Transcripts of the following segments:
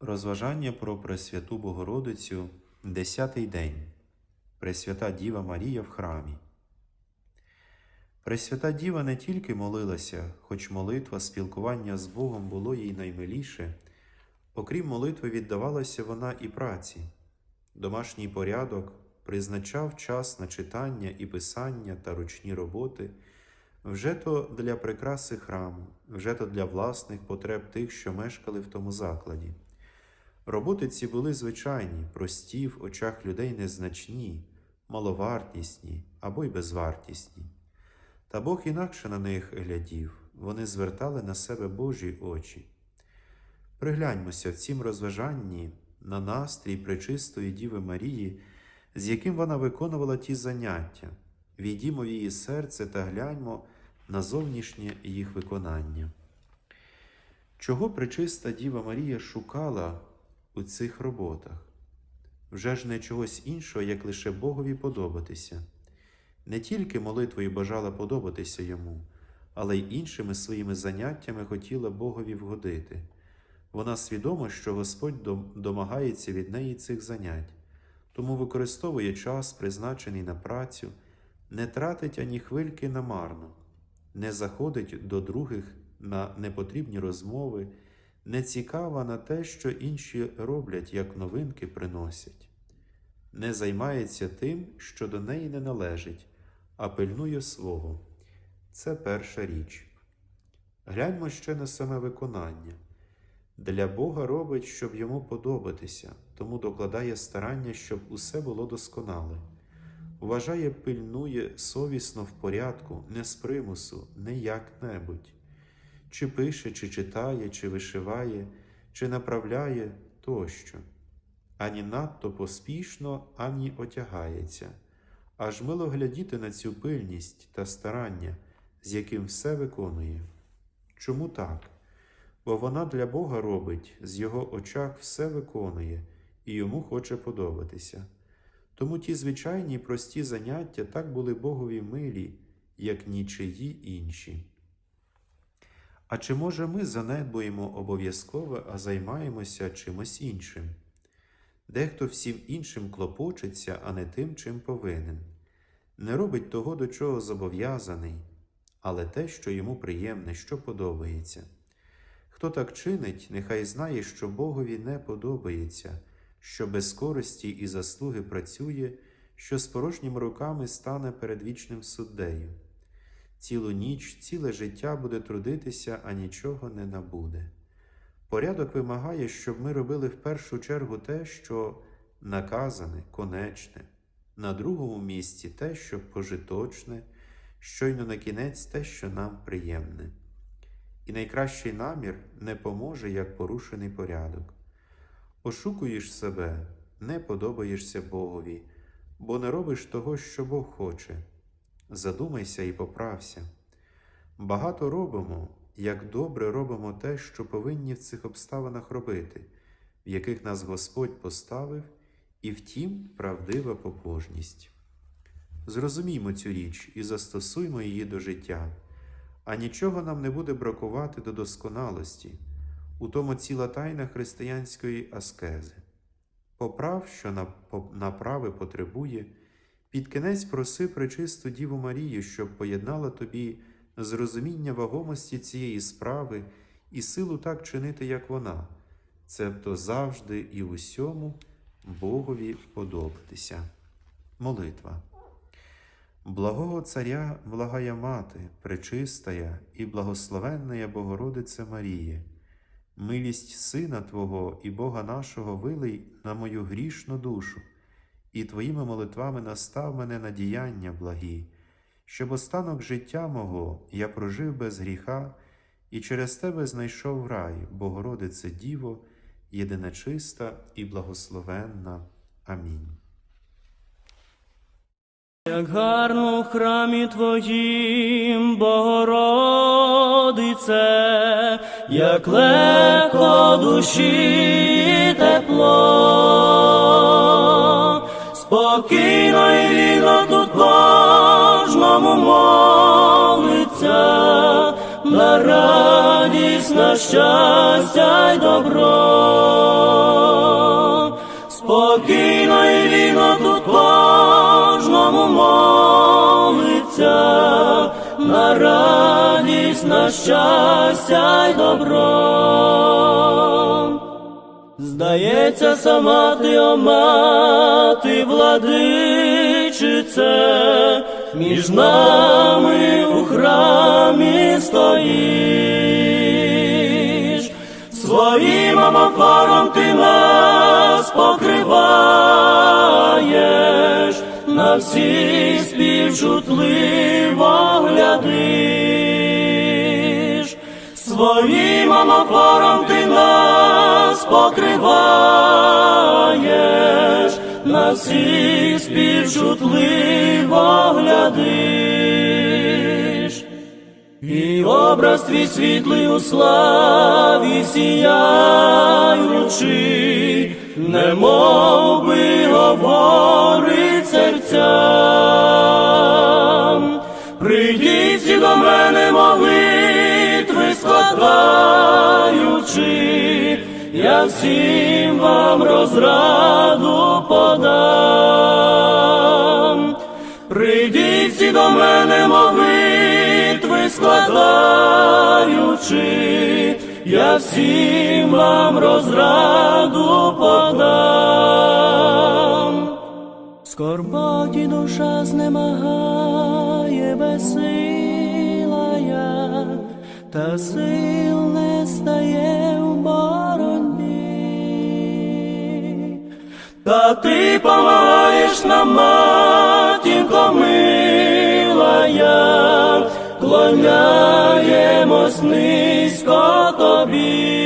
Розважання про Пресвяту Богородицю, десятий день. Пресвята Діва Марія в храмі. Пресвята Діва не тільки молилася, хоч молитва, спілкування з Богом було їй наймиліше, окрім молитви, віддавалася вона і праці. Домашній порядок призначав час на читання і писання та ручні роботи, вже то для прикраси храму, вже то для власних потреб тих, що мешкали в тому закладі. Роботи ці були звичайні, прості, в очах людей незначні, маловартісні або й безвартісні. Та Бог інакше на них глядів, вони звертали на себе Божі очі. Пригляньмося в цім розважанні на настрій пречистої Діви Марії, з яким вона виконувала ті заняття, війдімо в її серце та гляньмо на зовнішнє їх виконання. Чого пречиста Діва Марія шукала у цих роботах? Вже ж не чогось іншого, як лише Богові подобатися. Не тільки молитвою бажала подобатися йому, але й іншими своїми заняттями хотіла Богові вгодити. Вона свідома, що Господь домагається від неї цих занять, тому використовує час, призначений на працю, не тратить ані хвильки намарно, не заходить до других на непотрібні розмови, не цікава на те, що інші роблять, як новинки приносять, не займається тим, що до неї не належить, а пильнує свого. Це перша річ. Гляньмо ще на саме виконання. Для Бога робить, щоб йому подобатися, тому докладає старання, щоб усе було досконале. Вважає, пильнує совісно в порядку, не з примусу, не як-небудь. Чи пише, чи читає, чи вишиває, чи направляє тощо. Ані надто поспішно, ані отягається. Аж мило глядіти на цю пильність та старання, з яким все виконує. Чому так? Бо вона для Бога робить, з його очах все виконує і йому хоче подобатися. Тому ті звичайні прості заняття так були Богові милі, як нічиї інші. А чи може ми занедбуємо обов'язкове, а займаємося чимось іншим? Дехто всім іншим клопочеться, а не тим, чим повинен, не робить того, до чого зобов'язаний, але те, що йому приємне, що подобається. Хто так чинить, нехай знає, що Богові не подобається, що без користі і заслуги працює, що з порожніми руками стане перед вічним суддею. Цілу ніч, ціле життя буде трудитися, а нічого не набуде. Порядок вимагає, щоб ми робили в першу чергу те, що наказане, конечне, на другому місці те, що пожиточне, щойно на кінець те, що нам приємне. І найкращий намір не поможе, як порушений порядок. Ошукуєш себе, не подобаєшся Богові, бо не робиш того, що Бог хоче. Задумайся і поправся. Багато робимо, як добре робимо те, що повинні в цих обставинах робити, в яких нас Господь поставив, і втім правдива побожність. Зрозуміймо цю річ і застосуймо її до життя, а нічого нам не буде бракувати до досконалості, у тому ціла тайна християнської аскези. Поправ, що направи потребує, під кінець проси пречисту Діву Марію, щоб поєднала тобі зрозуміння вагомості цієї справи і силу так чинити, як вона, цебто завжди і усьому Богові подобатися. Молитва. Благого Царя, благая Мати, пречистая і благословенная Богородице Маріє, милість Сина Твого і Бога нашого вилий на мою грішну душу, і Твоїми молитвами настав мене на діяння благі, щоб останок життя мого я прожив без гріха і через Тебе знайшов рай, Богородице Діво, єдина чиста і благословенна. Амінь. Як гарно в храмі Твоїм, Богородице, як легко душі тепло, спокійно і вільно тут блажному молиться, на радість, на щастя й добро, спокійно і вільно тут блажному молиться, на радість, на щастя й добро. Здається, сама ти, о мати, владичице, між нами у храмі стоїш, своїм амофаром ти нас покриваєш, на всіх співчутливо глядиш, своїм амофаром ти нас покриваєш, на всіх співчутливо глядиш. І образ твій світлий у славі сіяючи, немов би говорить серцям. Прийдіть до мене молитви я всім вам розраду подам. Прийдіть всі до мене молитви складаючи, я всім вам розраду подам. Скорботі душа знемагає безсила я, та сил Та ти помагаєш нам, матінко милая, клоняємось низько тобі.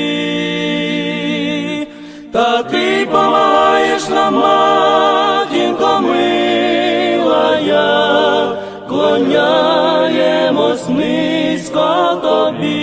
Та ти помагаєш нам, матінко милая, клоняємось низько тобі.